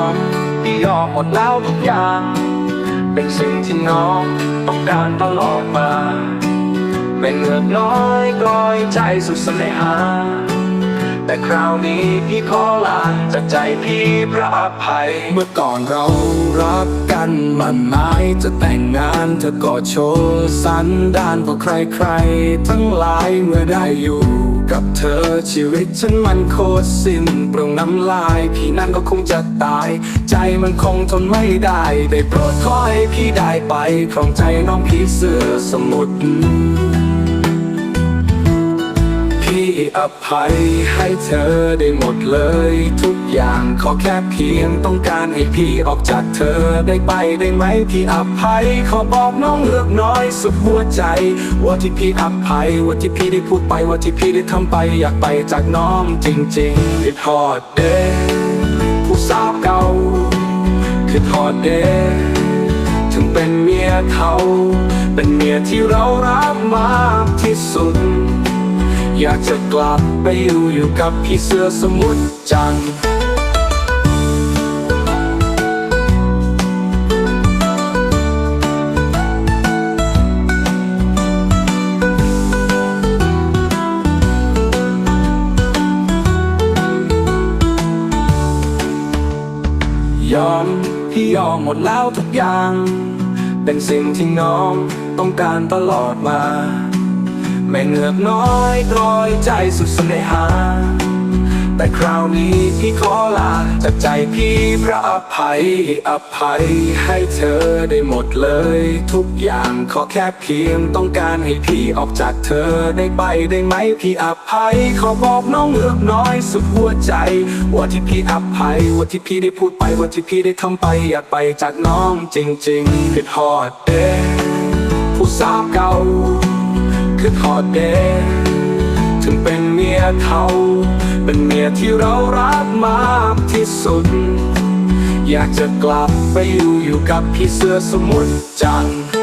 อมพี่ยอมหมดแล้วทุกอย่าง เป็นสิ่งที่น้องต้องการตลอดมาไม่เหลือน้อยกลอยใจสุดเสน่หา แต่คราวนี้พี่ขอลาจากใจพี่พระอภัย เมื่อก่อนเรารักกันมันหมายจะแต่งงานเธอก็โชว์สันดานเพราใครๆ ทั้งหลายเมื่อได้อยู่ กับเธอ ชีวิตฉันมันโคตรสิ้นเปลืองน้ำลาย พี่นั่นก็คงจะตาย ใจมันคงทนไม่ได้ ได้โปรดขอให้พี่ได้ไปครองใจน้องพี่เสือสมุทร อภัยให้เธอได้หมดเลย ทุกอย่างขอแค่เพียงต้องการให้พี่ออกจากเธอได้ไปได้ไหมพี่อภัย ขอบอกน้องเลือกน้อยสุดหัวใจ ว่าที่พี่อภัย ว่าที่พี่ได้พูดไปว่าที่พี่ได้ทำไป อยากไปจากน้องจริงๆคือทอดเดผู้สาวเก่าคือทอดเดถึงเป็นเมียเขา เป็นเมียที่เรารักมากที่สุด อยากจะกลับไปอยู่อยู่กับพี่เสื้อสมุทรจันยอมพี่ยอมหมดแล้วทุกอย่าง เป็นสิ่งที่น้องต้องการตลอดมา ไม่เหงือกน้อยกลอยใจสุดเสน่หา แต่คราวนี้พี่ขอลาจากใจพี่พระอภัย อภัยให้เธอได้หมดเลย ทุกอย่างขอแค่เพียงต้องการให้พี่ออกจากเธอได้ไปได้ไหมพี่อภัย ขอบอกน้องเลือกน้อยสุดหัวใจ ว่าที่พี่อภัย ว่าที่พี่ได้พูดไป ว่าที่พี่ได้ทำไป อยากไปจากน้องจริงๆคือทอดเดผู้สาวเก่า คือทอเดถึงเป็นเมียเขาเป็นเมียที่เรารักมากที่สุด อยากจะกลับไปอยู่อยู่กับพี่เสือสมุทรจันทร์